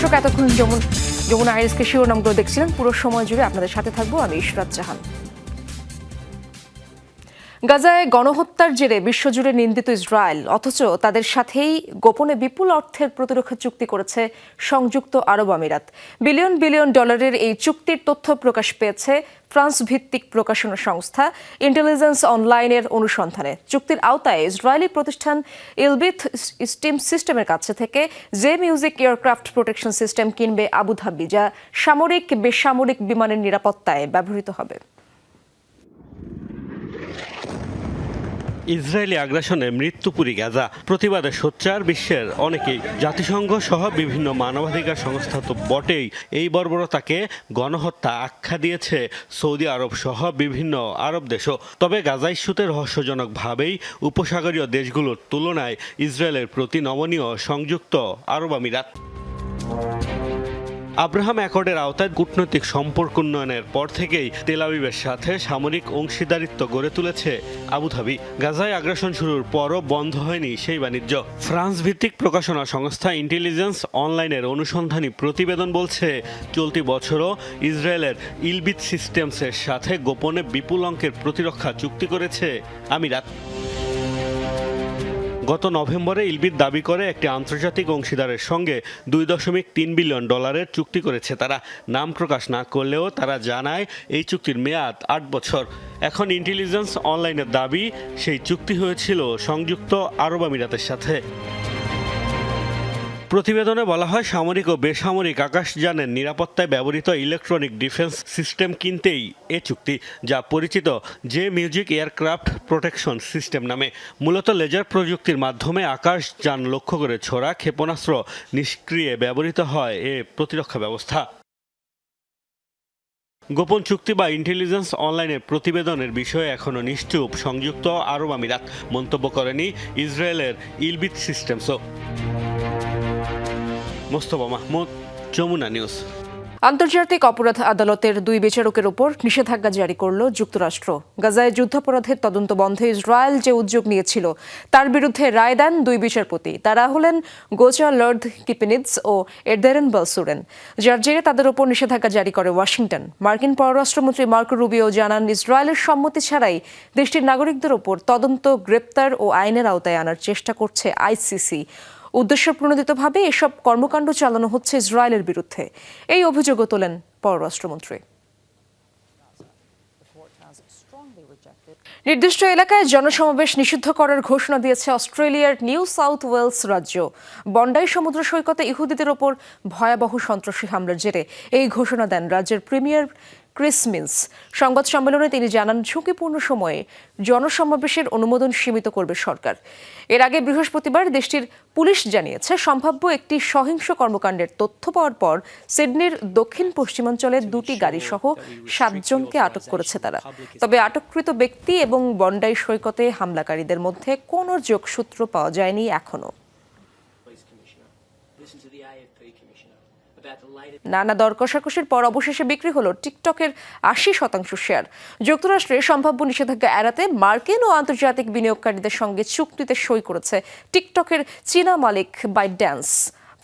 দর্শক, এতক্ষণ যমুন যমুনা আইরিসকে শিরোনামগুলো দেখছিলেন। পুরো সময় জুড়ে আপনাদের সাথে থাকব আমি ইশরাত জাহান। গাজায় গণহত্যার জেরে বিশ্বজুড়ে নিন্দিত ইসরায়েল, অথচ তাদের সাথেই গোপনে বিপুল অর্থের প্রতিরক্ষা চুক্তি করেছে সংযুক্ত আরব আমিরাত। বিলিয়ন বিলিয়ন ডলারের এই চুক্তির তথ্য প্রকাশ পেয়েছে ফ্রান্স ভিত্তিক প্রকাশনা সংস্থা ইন্টেলিজেন্স অনলাইনের অনুসন্ধানে। চুক্তির আওতায় ইসরায়েলি প্রতিষ্ঠান ইলবিথ স্টিম সিস্টেমের কাছে থেকে J music aircraft protection system কিনবে আবুধাবি, যা সামরিক বেসামরিক বিমানের নিরাপত্তায় ব্যবহৃত হবে। ইসরায়েলি আগ্রাসনে মৃত্যুপুরী গাজা। প্রতিবাদে সোচ্চার বিশ্বের অনেকেই। জাতিসংঘ সহ বিভিন্ন মানবাধিকার সংস্থা তো বটেই। এই বর্বরতাকে গণহত্যা আখ্যা দিয়েছে সৌদি আরব সহ বিভিন্ন আরব দেশও। তবে গাজা ইস্যুতে রহস্যজনকভাবেই উপসাগরীয় দেশগুলোর তুলনায় ইসরায়েলের প্রতি নমনীয় সংযুক্ত আরব আমিরাত। আব্রাহাম অ্যাকর্ডের আওতায় কূটনৈতিক সম্পর্ক উন্নয়নের পর থেকেই তেলাবিবের সাথে সামরিক অংশীদারিত্ব গড়ে তুলেছে আবুধাবি। গাজায় আগ্রাসন শুরুর পরও বন্ধ হয়নি সেই বাণিজ্য। ফ্রান্স ভিত্তিক প্রকাশনা সংস্থা ইন্টেলিজেন্স অনলাইনের অনুসন্ধানী প্রতিবেদন বলছে, চলতি বছরও ইসরায়েলের ইলবিট সিস্টেমসের সাথে গোপনে বিপুল অঙ্কের প্রতিরক্ষা চুক্তি করেছে আমিরাত। গত নভেম্বরে ইলবির দাবি করে একটি আন্তর্জাতিক অংশীদারের সঙ্গে দুই দশমিক তিন বিলিয়ন ডলারের চুক্তি করেছে। তারা নাম প্রকাশ না করলেও তারা জানায় এই চুক্তির মেয়াদ আট বছর। এখন ইন্টেলিজেন্স অনলাইনের দাবি, সেই চুক্তি হয়েছিল সংযুক্ত আরব আমিরাতের সাথে। প্রতিবেদনে বলা হয়, সামরিক ও বেসামরিক আকাশযানের নিরাপত্তায় ব্যবহৃত ইলেকট্রনিক ডিফেন্স সিস্টেম কিনতেই এ চুক্তি, যা পরিচিত যে মিউজিক এয়ারক্রাফট প্রোটেকশন সিস্টেম নামে। মূলত লেজার প্রযুক্তির মাধ্যমে আকাশযান লক্ষ্য করে ছোড়া, ক্ষেপণাস্ত্র নিষ্ক্রিয়ে ব্যবহৃত হয় এ প্রতিরক্ষা ব্যবস্থা। গোপন চুক্তি বা ইন্টেলিজেন্স অনলাইনের প্রতিবেদনের বিষয়ে এখনও নিশ্চুপ, সংযুক্ত আরব আমিরাত মন্তব্য করেনি ইসরায়েলের ইলবিট সিস্টেমসও। মোস্তফা মাহমুদ, যমুনা নিউজ। আন্তর্জাতিক অপরাধ আদালতের দুই বিচারকের উপর নিষেধাজ্ঞা জারি করল যুক্তরাষ্ট্র। গাজায় যুদ্ধাপরাধের তদন্ত বন্ধে ইসরায়েল যে উদ্যোগ নিয়েছিল, তার বিরুদ্ধে রায় দেন দুই বিচারপতি। তারা হলেন গোচা লর্ড কিপিনিৎস ও এডেরেন বালসুরেন, যার জেরে তাদের উপর নিষেধাজ্ঞা জারি করে ওয়াশিংটন। মার্কিন পররাষ্ট্রমন্ত্রী মার্কো রুবিও জানান, ইসরায়েলের সম্মতি ছাড়াই দেশটির নাগরিকদের উপর তদন্ত, গ্রেপ্তার ও আইনের আওতায় আনার চেষ্টা করছে আইসিসি। উদ্দেশ্য প্রণোদিতভাবে এসব কর্মকাণ্ড চালানো হচ্ছে ইসরায়েলের বিরুদ্ধে। এই অভিযোগও তোলেন পররাষ্ট্রমন্ত্রী। নির্দিষ্ট এলাকায় জনসমাবেশ নিষিদ্ধ করার ঘোষণা দিয়েছে অস্ট্রেলিয়ার নিউ সাউথ ওয়েলস রাজ্য। বন্ডাই সমুদ্র সৈকতে ইহুদিদের ওপর ভয়াবহ সন্ত্রাসী হামলার জেরে এই ঘোষণা দেন রাজ্যের প্রিমিয়ার ক্রিস মিন্স সংবাদ সম্মেলনে তিনি জানান, ঝুঁকিপূর্ণ সময়ে জনসমাবেশের অনুমোদন সীমিত করবে সরকার। এর আগে বৃহস্পতিবার দেশটির পুলিশ জানিয়েছে, সম্ভাব্য একটি সহিংস কর্মকাণ্ডের তথ্য পাওয়ার পর সিডনির দক্ষিণ পশ্চিমাঞ্চলের দুটি গাড়ি সহ সাতজনকে আটক করেছে তারা। তবে আটককৃত ব্যক্তি এবং বন্ডাই সৈকতে হামলাকারীদের মধ্যে কোনো যোগসূত্র পাওয়া যায়নি এখনও নানা দর কষাকষির পর অবশেষে বিক্রি হলো টিকটকের আশি শতাংশ শেয়ার। যুক্তরাষ্ট্রে সম্ভাব্য নিষেধাজ্ঞা এড়াতে মার্কিন ও আন্তর্জাতিক বিনিয়োগকারীদের সঙ্গে চুক্তিতে সই করেছে টিকটকের চীনা মালিক বাইট ড্যান্স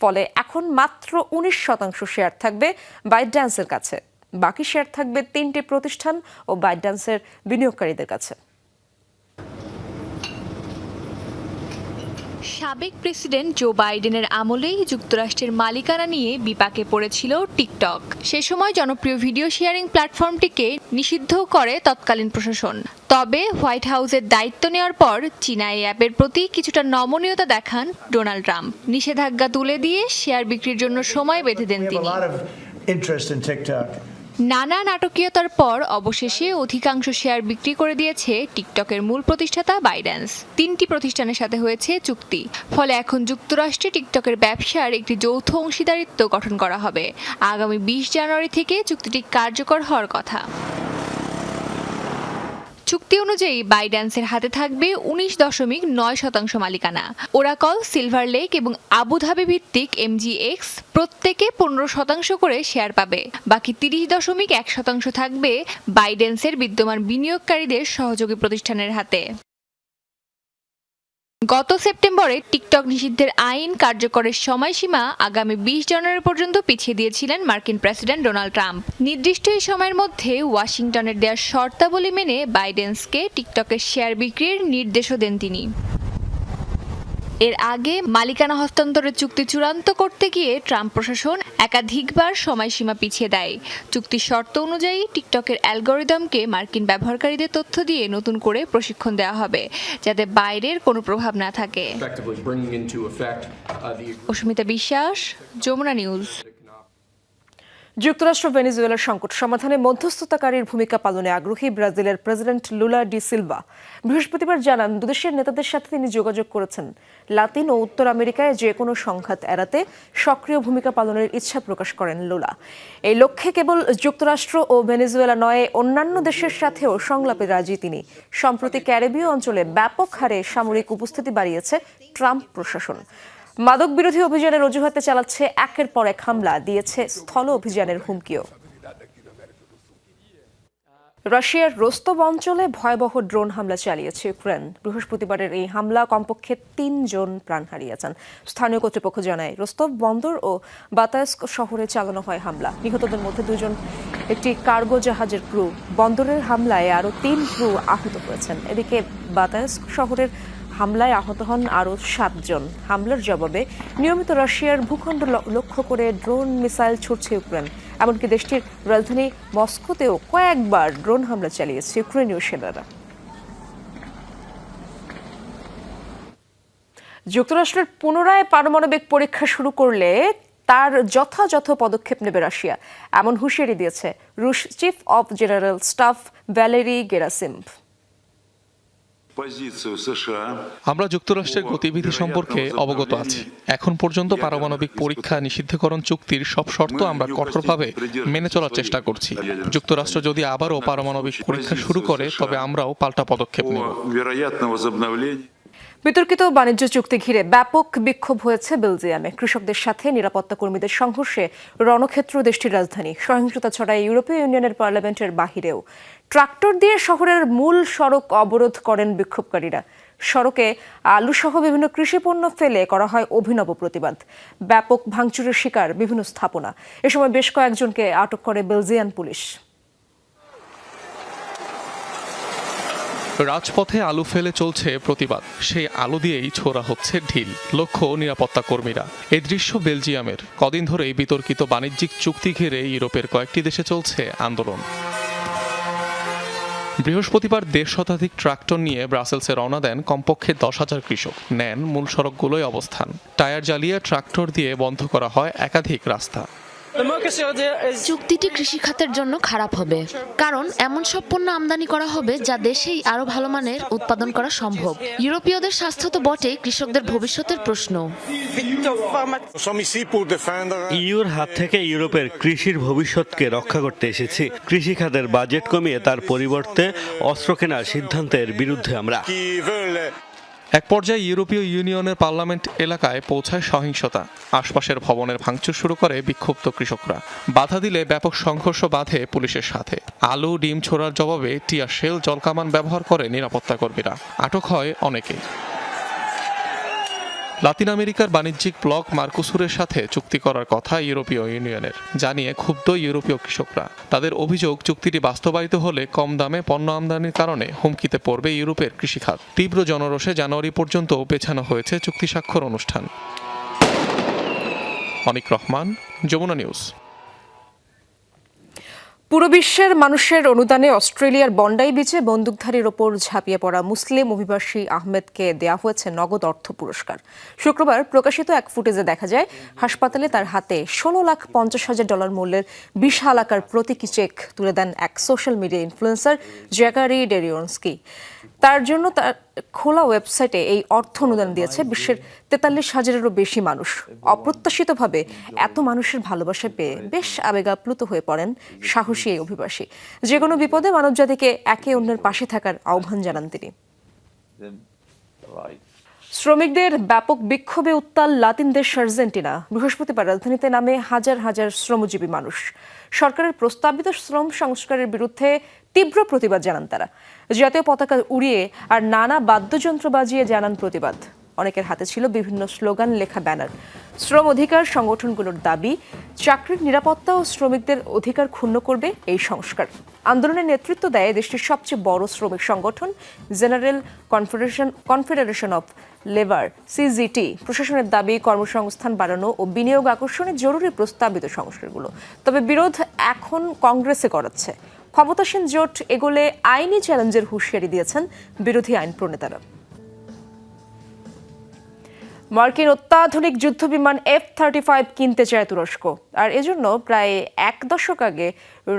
ফলে এখন মাত্র উনিশ শতাংশ শেয়ার থাকবে বাইট ড্যান্সের কাছে। বাকি শেয়ার থাকবে তিনটি প্রতিষ্ঠান ও বাইট ড্যান্সের বিনিয়োগকারীদের কাছে। সাবেক প্রেসিডেন্ট জো বাইডেনের আমলেই যুক্তরাষ্ট্রের মালিকানা নিয়ে বিপাকে পড়েছিল টিকটক। সে সময় জনপ্রিয় ভিডিও শেয়ারিং প্ল্যাটফর্মটিকে নিষিদ্ধ করে তৎকালীন প্রশাসন। তবে হোয়াইট হাউসের দায়িত্ব নেওয়ার পর চীনা এই অ্যাপের প্রতি কিছুটা নমনীয়তা দেখান ডোনাল্ড ট্রাম্প। নিষেধাজ্ঞা তুলে দিয়ে শেয়ার বিক্রির জন্য সময় বেঁধে দেন তিনি। নানা নাটকীয়তার পর অবশেষে অধিকাংশ শেয়ার বিক্রি করে দিয়েছে টিকটকের মূল প্রতিষ্ঠাতা বাইড্যান্স তিনটি প্রতিষ্ঠানের সাথে হয়েছে চুক্তি। ফলে এখন যুক্তরাষ্ট্রে টিকটকের ব্যবসার একটি যৌথ অংশীদারিত্ব গঠন করা হবে। আগামী বিশ জানুয়ারি থেকে চুক্তিটি কার্যকর হওয়ার কথা। চুক্তি অনুযায়ী বাইড্যান্সের হাতে থাকবে উনিশ দশমিক নয় শতাংশ মালিকানা। ওরাকল, সিলভার লেক এবং আবুধাবি ভিত্তিক এমজিএক্স প্রত্যেকে পনেরো শতাংশ করে শেয়ার পাবে। বাকি তিরিশ দশমিক এক শতাংশ থাকবে বাইডেন্সের বিদ্যমান বিনিয়োগকারীদের সহযোগী প্রতিষ্ঠানের হাতে। গত সেপ্টেম্বরে টিকটক নিষিদ্ধের আইন কার্যকরের সময়সীমা আগামী বিশ জানুয়ারি পর্যন্ত পিছিয়ে দিয়েছিলেন মার্কিন প্রেসিডেন্ট ডোনাল্ড ট্রাম্প। নির্দিষ্ট এই সময়ের মধ্যে ওয়াশিংটনের দেওয়া শর্তাবলী মেনে বাইডেন্সকে টিকটকের শেয়ার বিক্রির নির্দেশও দেন তিনি। এর আগে মালিকানা হস্তান্তরের চুক্তি চূড়ান্ত করতে গিয়ে ট্রাম্প প্রশাসন একাধিকবার সময়সীমা পিছিয়ে দেয়। চুক্তির শর্ত অনুযায়ী টিকটকের অ্যালগোরিদমকে মার্কিন ব্যবহারকারীদের তথ্য দিয়ে নতুন করে প্রশিক্ষণ দেওয়া হবে যাতে বাইরের কোনো প্রভাব না থাকে। Uh, অস্মিতা বিশ্বাস যমুনা নিউজ। যুক্তরাষ্ট্র ভেনেজুয়েলার সংকট সমাধানে মধ্যস্থতাকারীর ভূমিকা পালনে আগ্রহী ব্রাজিলের প্রেসিডেন্ট লুলা ডি সিলভা। বৃহস্পতিবার জানান, দুদেশের নেতাদের সাথে তিনি যোগাযোগ করেছেন। লাতিন ও উত্তর আমেরিকায় যে কোনো সংঘাত এড়াতে সক্রিয় ভূমিকা পালনের ইচ্ছা প্রকাশ করেন লুলা। এই লক্ষ্যে কেবল যুক্তরাষ্ট্র ও ভেনেজুয়েলা নয়, অন্যান্য দেশের সাথেও সংলাপে রাজি তিনি। সম্প্রতি ক্যারিবীয় অঞ্চলে ব্যাপক হারে সামরিক উপস্থিতি বাড়িয়েছে ট্রাম্প প্রশাসন। মাদক বিরোধী অভিযানের অজুহাতে চালাচ্ছে একের পর এক হামলা, দিয়েছে স্থল অভিযানের হুমকিও। রাশিয়ার রোস্তব অঞ্চলে ভয়াবহ ড্রোন হামলা চালিয়েছে ইউক্রেন। বৃহস্পতিবারের এই হামলা কমপক্ষে তিনজন প্রাণ হারিয়েছেন। স্থানীয় কর্তৃপক্ষ জানায় রোস্তব বন্দর ও বাতায়স্ক শহরে চালানো হয় হামলা। নিহতদের মধ্যে দুজন একটি কার্গো জাহাজের ক্রু। বন্দরের হামলায় আরও তিন ক্রু আহত হয়েছেন। এদিকে বাতায়স্ক শহরের হামলায় আহত হন আরও সাতজন। হামলার জবাবে নিয়মিত রাশিয়ার ভূখণ্ড লক্ষ্য করে ড্রোন মিসাইল ছুটছে ইউক্রেন। এমনকি দেশটির রাজধানী মস্কোতেও কয়েকবার ড্রোন হামলা চালিয়েছে ইউক্রেনীয় সেনারা। যুক্তরাষ্ট্রের পুনরায় পারমাণবিক পরীক্ষা শুরু করলে তার যথাযথ পদক্ষেপ নেবে রাশিয়া। এমন হুঁশিয়ারি দিয়েছে রুশ chief of general staff Valery Gerasimov. আমরা যুক্তরাষ্ট্রের গতিবিধি সম্পর্কে অবগত আছি। এখন পর্যন্ত পারমাণবিক পরীক্ষা নিষিদ্ধকরণ চুক্তির সব শর্ত আমরা কঠোরভাবে মেনে চলার চেষ্টা করছি। যুক্তরাষ্ট্র যদি আবারও পারমাণবিক পরীক্ষা শুরু করে তবে আমরাও পাল্টা পদক্ষেপ নেব। বিতর্কিত বাণিজ্য চুক্তি ঘিরে ব্যাপক বিক্ষোভ হয়েছে বেলজিয়ামে। কৃষকদের সাথে নিরাপত্তা কর্মীদের সংঘর্ষে রণক্ষেত্র দেশটির রাজধানী। সহিংসতা ছড়ায় ইউরোপীয় ইউনিয়নের পার্লামেন্টের বাহিরেও। ট্রাক্টর দিয়ে শহরের মূল সড়ক অবরোধ করেন বিক্ষোভকারীরা। সড়কে আলুসহ বিভিন্ন কৃষিপণ্য ফেলে করা হয় অভিনব প্রতিবাদ। ব্যাপক ভাঙচুরের শিকার বিভিন্ন স্থাপনা। এ সময় বেশ কয়েকজনকে আটক করে বেলজিয়ান পুলিশ। রাজপথে আলু ফেলে চলছে প্রতিবাদ। সেই আলু দিয়েই ছোড়া হচ্ছে ঢিল। লক্ষ্য নিরাপত্তা কর্মীরা। এই দৃশ্য বেলজিয়ামের। কদিন ধরেই বিতর্কিত বাণিজ্যিক চুক্তি ঘিরে ইউরোপের কয়েকটি দেশে চলছে আন্দোলন। বৃহস্পতিবার দেড় শতাধিক ট্রাক্টর নিয়ে ব্রাসেলসে রওনা দেন কমপক্ষে দশ হাজার কৃষক। নেন মূল সড়কগুলোয় অবস্থান। টায়ার জ্বালিয়ে ট্রাক্টর দিয়ে বন্ধ করা হয় একাধিক রাস্তা। চুক্তিটি কৃষিখাতের জন্য খারাপ হবে কারণ এমন সব পণ্য আমদানি করা হবে যা দেশেই আরও ভালো মানের উৎপাদন করা সম্ভব। ইউরোপীয়দের স্বাস্থ্য তো বটেই কৃষকদের ভবিষ্যতের প্রশ্ন। ইউর হাত থেকে ইউরোপের কৃষির ভবিষ্যৎকে রক্ষা করতে এসেছি। কৃষি খাতের বাজেট কমিয়ে তার পরিবর্তে অস্ত্র কেনার সিদ্ধান্তের বিরুদ্ধে আমরা। এক পর্যায়ে ইউরোপীয় ইউনিয়নের পার্লামেন্ট এলাকায় পৌঁছায় সহিংসতা। আশপাশের ভবনের ভাঙচুর শুরু করে বিক্ষুব্ধ কৃষকরা। বাধা দিলে ব্যাপক সংঘর্ষ বাধে পুলিশের সাথে। আলু, ডিম ছোড়ার জবাবে টিয়া শেল জলকামান ব্যবহার করে নিরাপত্তা কর্মীরা আটক হয় অনেকে। লাতিন আমেরিকার বাণিজ্যিক ব্লক মার্কুসুরের সাথে চুক্তি করার কথা ইউরোপীয় ইউনিয়নের। জানিয়ে ক্ষুব্ধ ইউরোপীয় কৃষকরা। তাদের অভিযোগ, চুক্তিটি বাস্তবায়িত হলে কম দামে পণ্য আমদানির কারণে হুমকিতে পড়বে ইউরোপের কৃষিখাত। তীব্র জনরোষে জানুয়ারি পর্যন্ত পেছানো হয়েছে চুক্তি স্বাক্ষর অনুষ্ঠান। অনিক রহমান, যমুনা নিউজ। পুরো বিশ্বের মানুষের অনুদানে অস্ট্রেলিয়ার বন্ডাই বিচে বন্দুকধারীর ওপর ঝাঁপিয়ে পড়া মুসলিম অভিবাসী আহমেদকে দেয়া হয়েছে নগদ অর্থ পুরস্কার। শুক্রবার প্রকাশিত এক ফুটেজে দেখা যায়, হাসপাতালে তার হাতে ষোলো লাখ পঞ্চাশ হাজার ডলার মূল্যের বিশাল আকার প্রতীকী চেক তুলে দেন এক social media influencer Zachary Dereniowski তার জন্য তার খোলা ওয়েবসাইটে এই অর্থ অনুদান দিয়েছে বিশ্বের তেতাল্লিশ হাজারেরও বেশি মানুষ। অপ্রত্যাশিতভাবে এত মানুষের ভালোবাসা পেয়ে বেশ আবেগাপ্লুত হয়ে পড়েন সাহসী এই অভিবাসী। যে কোনো বিপদে মানবজাতিকে একে অন্যের পাশে থাকার আহ্বান জানান তিনি। শ্রমিকদের ব্যাপক বিক্ষোভে উত্তাল লাতিন দেশ আর্জেন্টিনা। বৃহস্পতিবার রাজধানীতে নামে হাজার হাজার শ্রমজীবী মানুষ। সরকারের প্রস্তাবিত শ্রম সংস্কারের বিরুদ্ধে তীব্র প্রতিবাদ জানান তারা। জাতীয় পতাকা উড়িয়ে আর নানা বাদ্যযন্ত্র বাজিয়ে জানান প্রতিবাদ। অনেকের হাতে ছিল বিভিন্ন স্লোগান, লেখা ব্যানার। শ্রম অধিকার সংগঠনগুলোর দাবি, চাকরির নিরাপত্তা ও শ্রমিকদের অধিকার ক্ষুণ্ণ করবে এই সংস্কার। আন্দোলনের নেতৃত্ব দেয় দেশটির সবচেয়ে বড় শ্রমিক সংগঠন, General Confederation Confederation of Labour CGT প্রশাসনের দাবি, কর্মসংস্থান বাড়ানো ও বিনিয়োগ আকর্ষণে জরুরি প্রস্তাবিত সংস্কারগুলো। তবে বিরোধ এখন কংগ্রেসে করাচ্ছে। ক্ষমতাসীন জোট এগোলে আইনি চ্যালেঞ্জের হুঁশিয়ারি দিয়েছেন বিরোধী আইন প্রণেতারা। মার্কিন অত্যাধুনিক যুদ্ধবিমান এফ থার্টি ফাইভ কিনতে চায় তুরস্ক। আর এজন্য প্রায় এক দশক আগে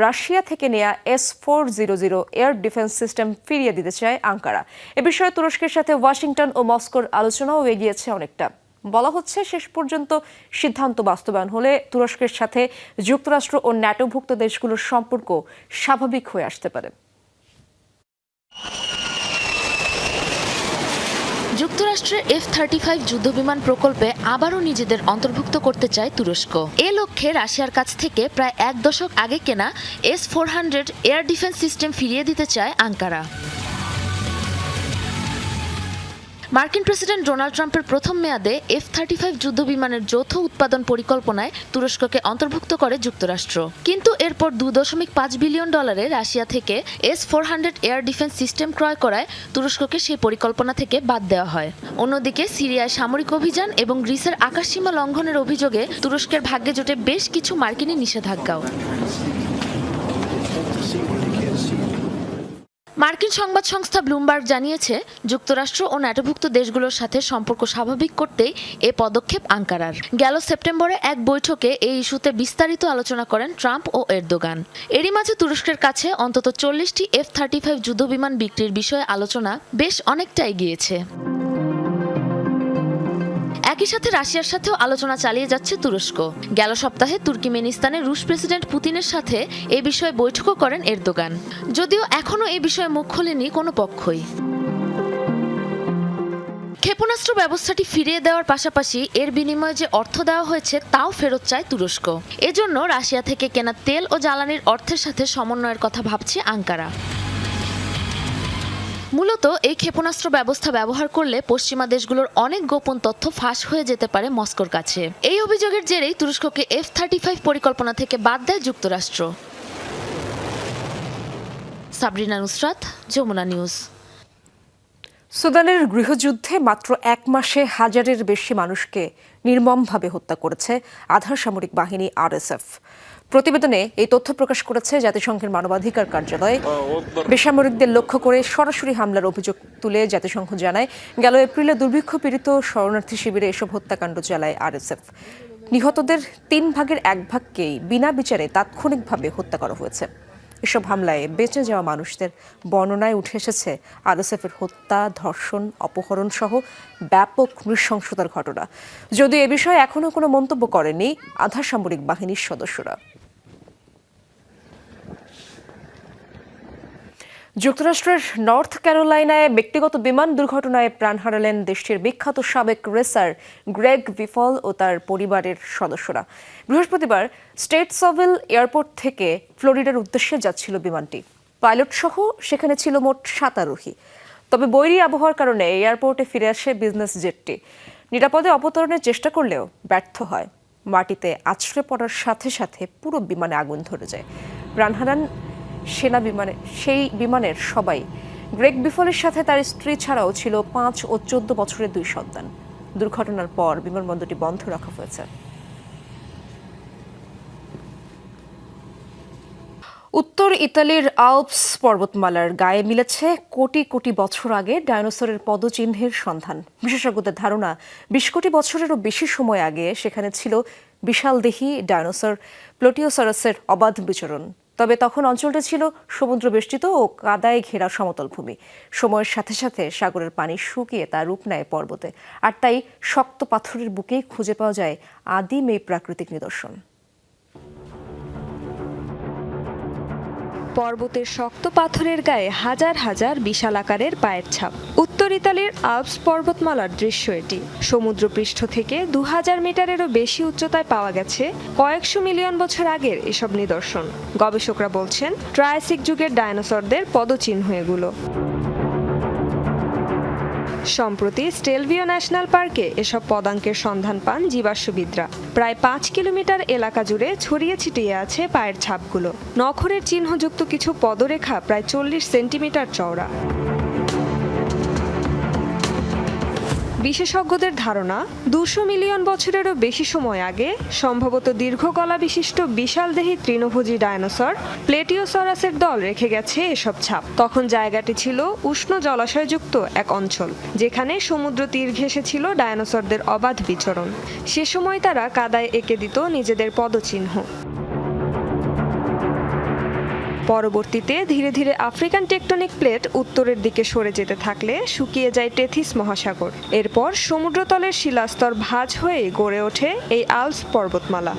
রাশিয়া থেকে নেয়া S four zero zero air defence system ফিরিয়ে দিতে চায় আঙ্কারা। এ বিষয়ে তুরস্কের সাথে ওয়াশিংটন ও মস্কোর আলোচনাও এগিয়েছে অনেকটা। বলা হচ্ছে শেষ পর্যন্ত সিদ্ধান্ত বাস্তবায়ন হলে তুরস্কের সাথে যুক্তরাষ্ট্র ও ন্যাটোভুক্ত দেশগুলোর সম্পর্ক স্বাভাবিক হয়ে আসতে পারে। যুক্তরাষ্ট্রের এফ থার্টি ফাইভ যুদ্ধবিমান প্রকল্পে আবারও নিজেদের অন্তর্ভুক্ত করতে চায় তুরস্ক। এ লক্ষ্যে রাশিয়ার কাছ থেকে প্রায় এক দশক আগে কেনা S four hundred air defence system ফিরিয়ে দিতে চায় আঙ্কারা। মার্কিন প্রেসিডেন্ট ডোনাল্ড ট্রাম্পের প্রথম মেয়াদে এফ থার্টি ফাইভ যুদ্ধ বিমানের যৌথ উৎপাদন পরিকল্পনায় তুরস্ককে অন্তর্ভুক্ত করে যুক্তরাষ্ট্র। কিন্তু এরপর দু দশমিক পাঁচ বিলিয়ন ডলারে রাশিয়া থেকে S four hundred air defence system ক্রয় করায় তুরস্ককে সেই পরিকল্পনা থেকে বাদ দেওয়া হয়। অন্যদিকে সিরিয়ায় সামরিক অভিযান এবং গ্রিসের আকাশসীমা লঙ্ঘনের অভিযোগে তুরস্কের ভাগ্যে জোটে বেশ কিছু মার্কিনী নিষেধাজ্ঞাও। মার্কিন সংবাদ সংস্থা ব্লুমবার্গ জানিয়েছে, যুক্তরাষ্ট্র ও ন্যাটোভুক্ত দেশগুলোর সাথে সম্পর্ক স্বাভাবিক করতেই এ পদক্ষেপ আঙ্কারার। গেল সেপ্টেম্বরে এক বৈঠকে এই ইস্যুতে বিস্তারিত আলোচনা করেন ট্রাম্প ও এরদোগান। এরই মাঝে তুরস্কের কাছে অন্তত চল্লিশটি এফ থার্টি ফাইভ যুদ্ধবিমান বিক্রির বিষয়ে আলোচনা বেশ অনেকটা এগিয়েছে। একই সাথে রাশিয়ার সাথেও আলোচনা চালিয়ে যাচ্ছে তুরস্ক। গেল সপ্তাহে তুর্কিমেনিস্তানের রুশ প্রেসিডেন্ট পুতিনের সাথে এ বিষয়ে বৈঠকও করেন এরদোগান। যদিও এখনও এ বিষয়ে মুখ খোলেনি কোনো পক্ষই। ক্ষেপণাস্ত্র ব্যবস্থাটি ফিরিয়ে দেওয়ার পাশাপাশি এর বিনিময়ে যে অর্থ দেওয়া হয়েছে তাও ফেরত চায় তুরস্ক। এজন্য রাশিয়া থেকে কেনা তেল ও জ্বালানির অর্থের সাথে সমন্বয়ের কথা ভাবছে আঙ্কারা। মূলত এই ক্ষেপণাস্ত্র ব্যবস্থা ব্যবহার করলে পশ্চিমা দেশগুলোর অনেক গোপন তথ্য ফাঁস হয়ে যেতে পারে মস্কোর কাছে। এই অভিযোগের জেরেই তুরস্ককে এফ থার্টি ফাইভ পরিকল্পনা থেকে বাদ দেয় যুক্তরাষ্ট্র। সাবরিনা নুসরাত, যমুনা নিউজ। সুদানের গৃহযুদ্ধে মাত্র এক মাসে হাজারের বেশি মানুষকে নির্মমভাবে হত্যা করেছে আধার সামরিক বাহিনী আরএসএফ। প্রতিবেদনে এই তথ্য প্রকাশ করেছে জাতিসংঘের মানবাধিকার কার্যালয়। বেসামরিকদের লক্ষ্য করে সরাসরি হামলার অভিযোগ তুলে জাতিসংঘ জানায়, গেল এপ্রিলে দুর্ভিক্ষ পীড়িত শরণার্থী শিবিরে এসব হত্যাকাণ্ড চালায় আরএসএফ। নিহতদের তিন ভাগের এক ভাগকেই বিনা বিচারে তাৎক্ষণিকভাবে হত্যা করা হয়েছে। এসব হামলায় বেঁচে যাওয়া মানুষদের বর্ণনায় উঠে এসেছে আরএসএফের হত্যা, ধর্ষণ, অপহরণ সহ ব্যাপক নৃশংসতার ঘটনা। যদিও এ বিষয়ে এখনও কোনো মন্তব্য করেনি আধা সামরিক বাহিনীর সদস্যরা। যুক্তরাষ্ট্রের নর্থ ক্যারোলাইনায় ব্যক্তিগত বিমান দুর্ঘটনায় প্রাণ হারালেন দেশটির বিখ্যাত সাবেক রেসার গ্রেগ বিফল ও তার পরিবারের সদস্যরা। বৃহস্পতিবার স্টেট সভেল এয়ারপোর্ট থেকে ফ্লোরিডার উদ্দেশ্যে যাচ্ছিল বিমানটি। পাইলট সহ সেখানে ছিল মোট সাত আরোহী। তবে বৈরী আবহাওয়ার কারণে এয়ারপোর্টে ফিরে আসে বিজনেস জেটটি। নিরাপদে অবতরণের চেষ্টা করলেও ব্যর্থ হয়। মাটিতে আছড়ে পড়ার সাথে সাথে পুরো বিমানে আগুন ধরে যায়। প্রাণ হারান সেনা বিমানে, সেই বিমানের সবাই। গ্রেগ বিফলের সাথে তার স্ত্রী ছাড়াও ছিল পাঁচ ও চোদ্দ বছরের দুই সন্তান। দুর্ঘটনার পর বিমানবন্দরটি বন্ধ রাখা হয়েছে। উত্তর ইতালির আলপস পর্বতমালার গায়ে মিলেছে কোটি কোটি বছর আগে ডায়নোসরের পদচিহ্নের সন্ধান। বিশেষজ্ঞদের ধারণা, বিশ কোটি বছরেরও বেশি সময় আগে সেখানে ছিল বিশালদেহী ডায়নোসর প্লোটিওসারাসের অবাধ বিচরণ। তবে তখন অঞ্চলটা ছিল সমুদ্র বেষ্টিত ও কাদায় ঘেরা সমতল ভূমি। সময়ের সাথে সাথে সাগরের পানি শুকিয়ে তা রূপ নেয় পর্বতে। আর তাই শক্ত পাথরের বুকেই খুঁজে পাওয়া যায় আদিম এই প্রাকৃতিক নিদর্শন। পর্বতের শক্ত পাথরের গায়ে হাজার হাজার বিশাল আকারের পায়ের ছাপ। উত্তর ইতালির আলপস পর্বতমালার দৃশ্য এটি। সমুদ্রপৃষ্ঠ থেকে দু হাজার মিটারেরও বেশি উচ্চতায় পাওয়া গেছে কয়েকশো মিলিয়ন বছর আগের এসব নিদর্শন। গবেষকরা বলছেন, ট্রায়াসিক যুগের ডায়নোসরদের পদচিহ্ন এগুলো। সম্প্রতি স্টেলভিও ন্যাশনাল পার্কে এসব পদাঙ্কের সন্ধান পান জীবাশ্মবিদরা। প্রায় পাঁচ কিলোমিটার এলাকা জুড়ে ছড়িয়ে ছিটিয়ে আছে পায়ের ছাপগুলো। নখরের চিহ্নযুক্ত কিছু পদরেখা প্রায় চল্লিশ সেন্টিমিটার চওড়া। বিশেষজ্ঞদের ধারণা, দুশো মিলিয়ন বছরেরও বেশি সময় আগে সম্ভবত দীর্ঘ গলা বিশিষ্ট বিশালদেহী তৃণভোজী ডায়নোসর প্লেটিওসরাসের দল রেখে গেছে এসব ছাপ। তখন জায়গাটি ছিল উষ্ণ জলাশয়যুক্ত এক অঞ্চল, যেখানে সমুদ্র তীর ঘেঁষে ছিল ডায়নোসরদের অবাধ বিচরণ। সে সময় তারা কাদায় এঁকে দিত নিজেদের পদচিহ্ন। পরবর্তীতে ধীরে ধীরে আফ্রিকান টেকটনিক প্লেট উত্তরের দিকে সরে যেতে থাকলে শুকিয়ে যায় টেথিস মহাসাগর। এরপর সমুদ্রতলের শিলাস্তর ভাঁজ হয়ে গড়ে ওঠে এই আলস পর্বতমালা।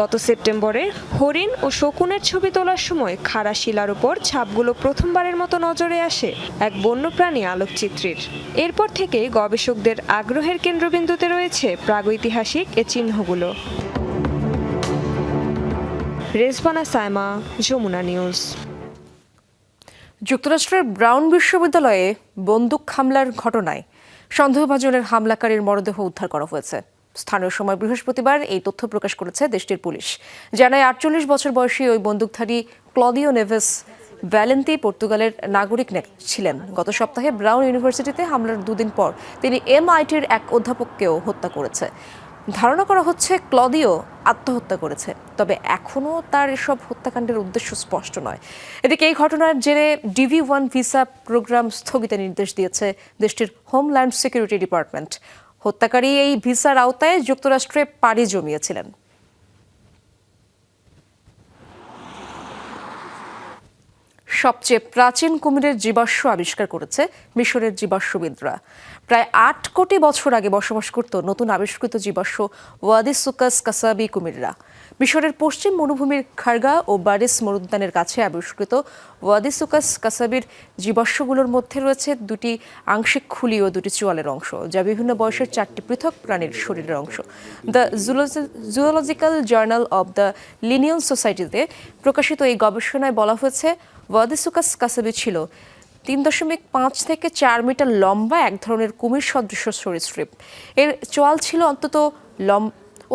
গত সেপ্টেম্বরে হরিণ ও শকুনের ছবি তোলার সময় খাড়া শিলার উপর ছাপগুলো প্রথমবারের মতো নজরে আসে এক বন্যপ্রাণী আলোকচিত্রীর। এরপর থেকে গবেষকদের আগ্রহের কেন্দ্রবিন্দুতে রয়েছে প্রাগৈতিহাসিক এ চিহ্নগুলো। রেজবানা সায়মা যমুনা নিউজ। যুক্তরাষ্ট্রের ব্রাউন বিশ্ববিদ্যালয়ে বন্দুক হামলার ঘটনায় সন্দেহভাজনের হামলাকারীর মরদেহ উদ্ধার করা হয়েছে। স্থানীয় সময় বৃহস্পতিবার এই তথ্য প্রকাশ করেছে দেশটির পুলিশ। জানায় আটচল্লিশ বছর বয়সী ওই বন্দুকধারী ক্লদিও নেভেস ভ্যালেন্তি পর্তুগালের নাগরিক ছিলেন। গত সপ্তাহে ব্রাউন ইউনিভার্সিটিতে হামলার দুদিন পর তিনি এমআইটির এক অধ্যাপককেও হত্যা করেছে। ধারণা করা হচ্ছে ক্লদিও আত্মহত্যা করেছে, তবে এখনও তার এসব হত্যাকাণ্ডের উদ্দেশ্য স্পষ্ট নয়। এদিকে এই ঘটনার জেরে ডিভি ওয়ান ভিসা প্রোগ্রাম স্থগিতের নির্দেশ দিয়েছে দেশটির হোমল্যান্ড সিকিউরিটি ডিপার্টমেন্ট। হত্যাকারী এই ভিসার আওতায় যুক্তরাষ্ট্রে পাড়ি জমিয়েছিলেন। সবচেয়ে প্রাচীন কুমিরের জীবাশ্ম আবিষ্কার করেছে মিশরের জীবাশ্মবিদরা প্রায় আট কোটি বছর আগে বসবাস করত নতুন আবিষ্কৃত জীবাশ্ম ওয়াদিসুকাস কাসাবি কুমিররা। মিশরের পশ্চিম মরুভূমির খারগা ও বারিস মরুদ্যানের কাছে আবিষ্কৃত ওয়াদিসুকাস কাসাবির জীবাশ্মগুলোর মধ্যে রয়েছে দুটি আংশিক খুলি ও দুটি চোয়ালের অংশ, যা বিভিন্ন বয়সের চারটি পৃথক প্রাণীর শরীরের অংশ। The Zoological Journal of the Linnean সোসাইটিতে প্রকাশিত এই গবেষণায় বলা হয়েছে, ওয়াদিসুকাস কাসাবি ছিল তিন দশমিক পাঁচ থেকে চার মিটার লম্বা এক ধরনের কুমির সদৃশ্য সরীসৃপ। এর চোয়াল ছিল অন্তত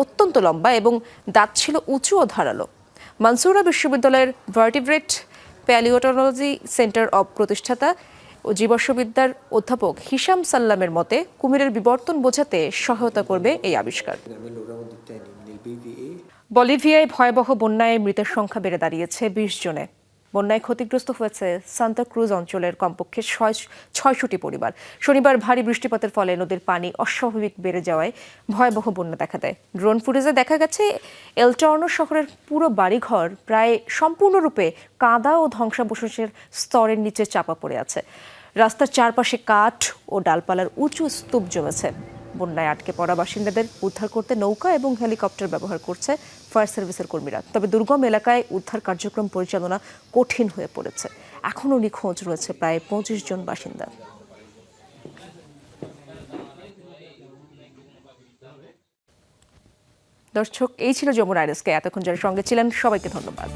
অত্যন্ত লম্বা এবং দাঁত ছিল উঁচু ও ধারালো। মানসুরা বিশ্ববিদ্যালয়ের ভার্টিব্রেট প্যালিওটোলজি সেন্টার অব প্রতিষ্ঠাতা ও জীবাশ্মবিদ্যার অধ্যাপক হিসাম সাল্লামের মতে, কুমিরের বিবর্তন বোঝাতে সহায়তা করবে এই আবিষ্কার। বলিভিয়ায় ভয়াবহ বন্যায় মৃতের সংখ্যা বেড়ে দাঁড়িয়েছে বিশ জনে। বন্যায় ক্ষতিগ্রস্ত হয়েছে সান্তা ক্রুজ অঞ্চলের কমপক্ষে ছয়, ছয়শটি পরিবার। শনিবার ভারী বৃষ্টিপাতের ফলে নদীর পানি অস্বাভাবিক বেড়ে যাওয়ায় ভয়াবহ বন্যা দেখা দেয়। ড্রোন ফুটেজে দেখা গেছে, এলটর্নো শহরের পুরো বাড়িঘর প্রায় সম্পূর্ণরূপে কাদা ও ধ্বংসাবশেষের স্তরের নিচে চাপা পড়ে আছে। রাস্তার চারপাশে কাঠ ও ডালপালার উঁচু স্তূপ জমেছে। বন্যায় আটকে পড়া বাসিন্দাদের উদ্ধার করতে নৌকা এবং হেলিকপ্টার ব্যবহার করছে ফায়ার সার্ভিসের কর্মীরা। তবে দুর্গম এলাকায় উদ্ধার কার্যক্রম পরিচালনা কঠিন হয়ে পড়েছে। এখনও নিখোঁজ রয়েছে প্রায় পঁচিশ জন বাসিন্দা। দর্শক, এই ছিল যমুনা আইরেসকে এতক্ষণ যারা সঙ্গে ছিলেন, সবাইকে ধন্যবাদ।